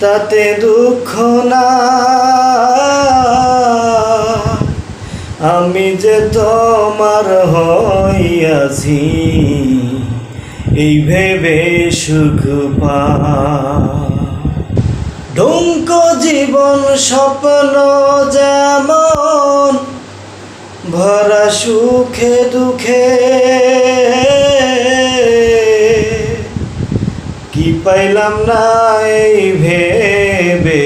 তাতে দুঃখ না। আমি যে তোমার হইয়াছি, এই ভেবে সুখ পা। ডুঙ্ক জীবন স্বপ্ন যেমন, ভরা সুখে দুঃখে পাইলাম না এই ভেবে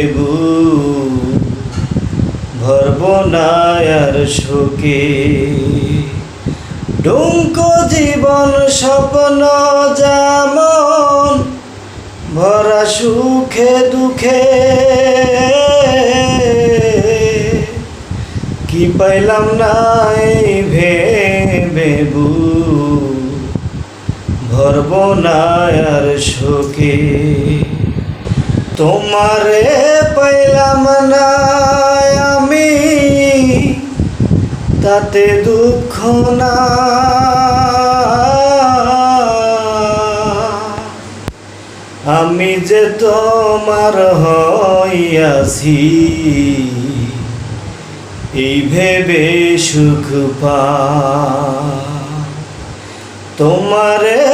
ভরব না আর শোকে ডুঙ্ক জীবন স্বপ্ন যেমন, ভরা সুখে দুঃখে। কি পাইলাম না এই ভেবে না আর শোকে তোমারে পাইলাম আমি, তাতে দুঃখ না। আমি যে তোমার হইয়াছি এই ভেবে সুখ পা। তোমারে